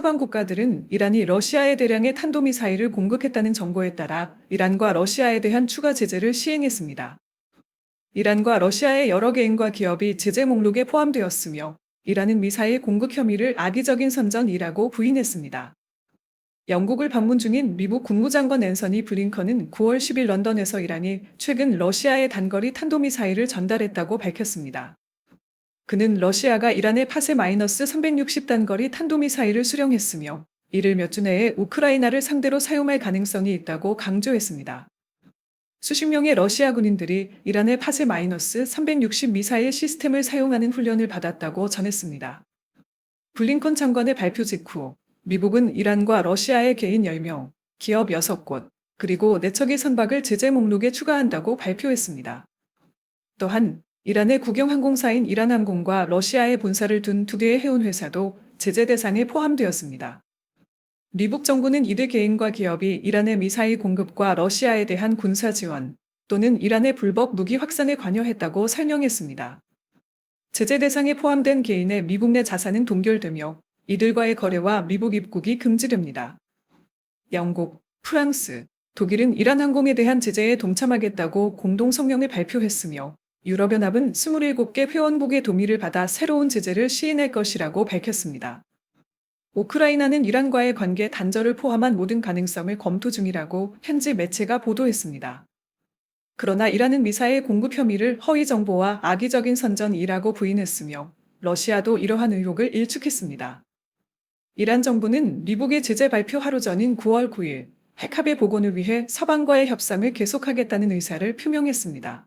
서방 국가들은 이란이 러시아에 대량의 탄도미사일을 공급했다는 정보에 따라 이란과 러시아에 대한 추가 제재를 시행했습니다. 이란과 러시아의 여러 개인과 기업이 제재 목록에 포함되었으며 이란은 미사일 공급 혐의를 악의적인 선전이라고 부인했습니다. 영국을 방문 중인 미국 국무장관 앤서니 블링컨은 9월 10일 런던에서 이란이 최근 러시아에 단거리 탄도미사일을 전달했다고 밝혔습니다. 그는 러시아가 이란의 파세 마이너스 360 단거리 탄도미사일을 수령했으며 이를 몇 주 내에 우크라이나를 상대로 사용할 가능성이 있다고 강조했습니다. 수십 명의 러시아 군인들이 이란의 파세 마이너스 360 미사일 시스템을 사용하는 훈련을 받았다고 전했습니다. 블링컨 장관의 발표 직후 미국은 이란과 러시아의 개인 10명, 기업 6곳, 그리고 내척의 선박을 제재 목록에 추가한다고 발표했습니다. 또한 이란의 국영항공사인 이란항공과 러시아의 본사를 둔 두 개의 해운회사도 제재 대상에 포함되었습니다. 미국 정부는 이들 개인과 기업이 이란의 미사일 공급과 러시아에 대한 군사 지원 또는 이란의 불법 무기 확산에 관여했다고 설명했습니다. 제재 대상에 포함된 개인의 미국 내 자산은 동결되며 이들과의 거래와 미국 입국이 금지됩니다. 영국, 프랑스, 독일은 이란 항공에 대한 제재에 동참하겠다고 공동 성명을 발표했으며 유럽연합은 27개 회원국의 동의를 받아 새로운 제재를 시행할 것이라고 밝혔습니다. 우크라이나는 이란과의 관계 단절을 포함한 모든 가능성을 검토 중이라고 현지 매체가 보도했습니다. 그러나 이란은 미사일 공급 혐의를 허위 정보와 악의적인 선전이라고 부인했으며 러시아도 이러한 의혹을 일축했습니다. 이란 정부는 미국의 제재 발표 하루 전인 9월 9일 핵합의 복원을 위해 서방과의 협상을 계속하겠다는 의사를 표명했습니다.